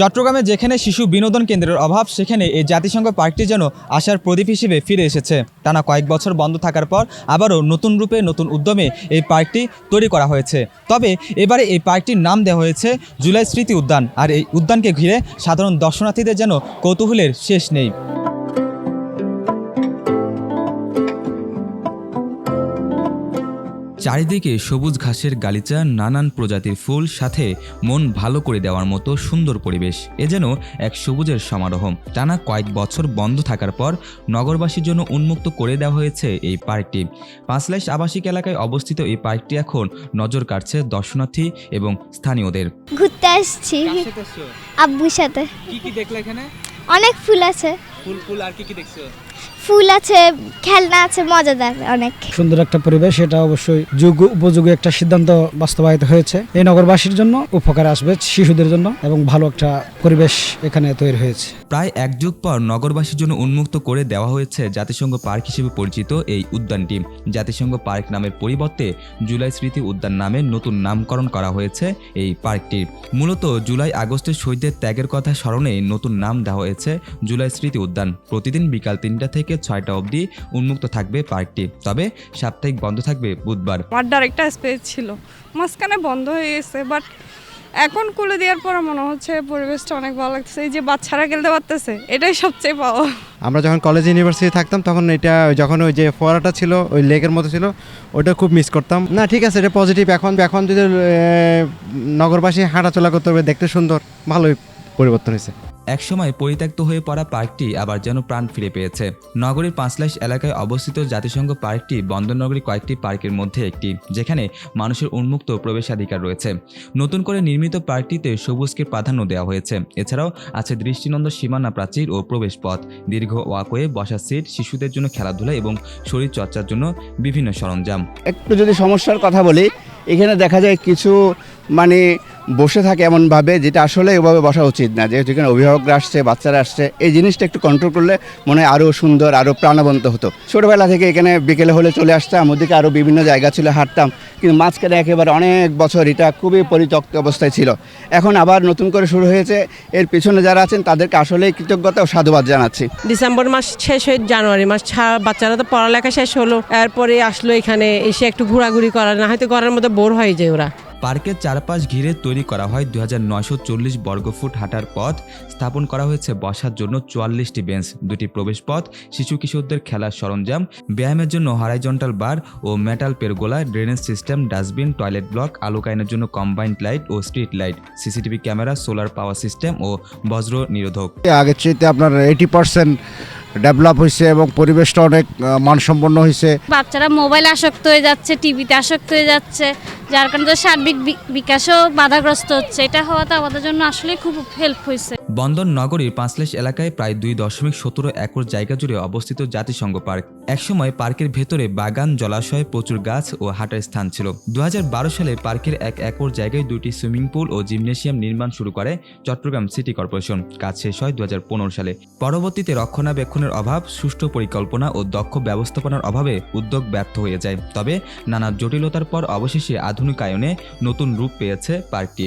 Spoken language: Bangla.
চট্টগ্রামে যেখানে শিশু বিনোদন কেন্দ্রের অভাব, সেখানে এই জাতিসংঘ পার্কটি যেন আশার প্রদীপ হিসেবে ফিরে এসেছে। টানা কয়েক বছর বন্ধ থাকার পর আবারও নতুন রূপে নতুন উদ্যমে এই পার্কটি তৈরি করা হয়েছে। তবে এবারে এই পার্কটির নাম দেওয়া হয়েছে জুলাই স্মৃতি উদ্যান, আর এই উদ্যানকে ঘিরে সাধারণ দর্শনার্থীদের যেন কৌতূহলের শেষ নেই। চারিদিকে সবুজ ঘাসের গালিচা নানান প্রজাতির ফুল সাথে মন ভালো করে দেওয়ার মতো সুন্দর পরিবেশ। এ যেন এক সবুজের সমারোহ। টানা কয়েক বছর বন্ধ থাকার পর নগরবাসীর জন্য উন্মুক্ত করে দেওয়া হয়েছে এই পার্কটি। পাঁচলাইশ আবাসিক এলাকায় অবস্থিত এই পার্কটি এখন নজর কাটছে দর্শনার্থী এবং স্থানীয়দের। ঘুরতে আসছি? আব্বুর সাথে। কি কি দেখলে এখানে? অনেক ফুল আছে। ফুল ফুল আর কি কি দেখছ? ফুল আছে খেলনা আছে মজাদার অনেক। সুন্দর একটা পরিবেশ এটা অবশ্যই যোগ্য উপযোগী একটা সিদ্ধান্ত বাস্তবায়িত হয়েছে। এই নগরবাসীর জন্য উপকার আসবে শিশুদের জন্য এবং ভালো একটা পরিবেশ এখানে তৈরি হয়েছে। প্রায় এক যুগ পর নগরবাসীর জন্য উন্মুক্ত করে দেওয়া হয়েছে জাতিসংঘ পার্ক হিসেবে পরিচিত এই উদ্যানটি। জাতিসংঘ পার্ক নামের পরিবর্তে জুলাই স্মৃতি উদ্যান নামে নতুন নামকরণ করা হয়েছে এই পার্কটির মূলত জুলাই আগস্টের শহীদদের ত্যাগের কথা স্মরণে নতুন নাম দেওয়া হয়েছে জুলাই স্মৃতি উদ্যান। প্রতিদিন বিকাল তিনটা থেকে ছয়টা অবধি উন্মুক্ত থাকবে পার্কটি। তবে সাপ্তাহিক বন্ধ থাকবে বুধবার। আড্ডার একটা স্পেস ছিল। মাঝখানে বন্ধ হয়ে গেছে বাট এখন খুলে দেওয়ার পর মনে হচ্ছে পরিবেশটা অনেক ভালো লাগতেছে। এই যে বাচ্চারা খেলতে পারতেছে এটাই সবচেয়ে পাওয়া আমরা যখন কলেজ ইউনিভার্সিটি থাকতাম তখন এটা যখন ওই যে ফোয়ারাটা ছিল ওই লেকের মতো ছিল ওটা খুব মিস করতাম। না ঠিক আছে এটা পজিটিভ এখন এখন যদি নগরবাসী হাঁটাচলা করতে হবে দেখতে সুন্দর ভালোই পরিবর্তন হয়েছে। একসময় পরিত্যক্ত হয়ে পড়া পার্কটি আবার যেন প্রাণ ফিরে পেয়েছে। নগরীর পাঁচলাইশ এলাকায় অবস্থিত জাতিসংঘ পার্কটি বন্দরনগরী কয়েকটি পার্কের মধ্যে একটি, যেখানে মানুষের উন্মুক্ত প্রবেশাধিকার রয়েছে। নতুন করে নির্মিত পার্কটিতে সবুজকে প্রাধান্য দেওয়া হয়েছে। এছাড়াও আছে দৃষ্টিনন্দ সীমানা প্রাচীর ও প্রবেশ পথ দীর্ঘ ওয়াকওয়ে, বসার সিট, শিশুদের জন্য খেলাধুলা এবং শরীর চর্চার জন্য বিভিন্ন সরঞ্জাম। একটু যদি সমস্যার কথা বলি, এখানে দেখা যায় কিছু মানে বসে থাকে এমনভাবে যেটা আসলে এভাবে বসা উচিত না। যেহেতু এখানে অভিভাবকরা আসছে, বাচ্চারা আসছে, এই জিনিসটা একটু কন্ট্রোল করলে মনে হয় আরও সুন্দর আরও প্রাণবন্ত হতো। ছোটোবেলা থেকে এখানে বিকেলে হলে চলে আসতাম, ওদিকে আরও বিভিন্ন জায়গা ছিল, হাঁটতাম। কিন্তু মাঝখানে একেবারে অনেক বছর এটা খুবই পরিত্যক্ত অবস্থায় ছিল। এখন আবার নতুন করে শুরু হয়েছে। এর পিছনে যারা আছেন, তাদেরকে আসলেই কৃতজ্ঞতা ও সাধুবাদ জানাচ্ছি। ডিসেম্বর মাস শেষ হয়ে, জানুয়ারি মাস বাচ্চারা তো পড়ালেখা শেষ হলো। এরপরে আসলো এখানে এসে একটু ঘোরাঘুরি করার না হয়তো ঘরের মধ্যে বোর হয়ে যায় ওরা। পার্কের চারপাশ ঘিরে তৈরি করা হয় দু হাজার নয়শো চল্লিশ বর্গফুট হাঁটার পথ। স্থাপন করা হয়েছে বসার জন্য চুয়াল্লিশটি বেঞ্চ, দুটি প্রবেশ পথ, শিশু কিশোরদের খেলার সরঞ্জাম, ব্যায়ামের জন্য হরাইজন্টাল বার ও metal pergola drainage system, dustbin, toilet block আলোকায়নের জন্য কম্বাইন্ড লাইট ও street light, CCTV camera, solar power system ও বজ্র নিরোধক। আগের চাইতে আপনার এইটি পার্সেন্ট ডেভেলপ হয়েছে এবং পরিবেশটা অনেক মানসম্পন্ন হয়েছে বাচ্চারা মোবাইল আসক্ত হয়ে যাচ্ছে, টিভিতে আসক্ত হয়ে যাচ্ছে, যার কারণে সার্বিক বিকাশও বাধাগ্রস্ত হচ্ছে। এটা হওয়াতে আমাদের জন্য আসলে খুব হেল্প হয়েছে বন্দর নগরীর পাঁচলেশ এলাকায় প্রায় দুই দশমিক সতেরো একর জায়গা জুড়ে অবস্থিত জাতিসংঘ পার্ক। একসময় পার্কের ভেতরে বাগান, জলাশয়, প্রচুর গাছ ও হাঁটার স্থান ছিল। দু হাজার বারো সালে পার্কের এক একর জায়গায় দুটি সুইমিং পুল ও জিমনেশিয়াম নির্মাণ শুরু করে চট্টগ্রাম সিটি কর্পোরেশন। কাজ শেষ হয় দু হাজার পনেরো সালে। পরবর্তীতে রক্ষণাবেক্ষণের অভাব, সুষ্ঠু পরিকল্পনা ও দক্ষ ব্যবস্থাপনার অভাবে উদ্যোগ ব্যর্থ হয়ে যায়। তবে নানা জটিলতার পর অবশেষে আধুনিকায়নে নতুন রূপ পেয়েছে পার্কটি।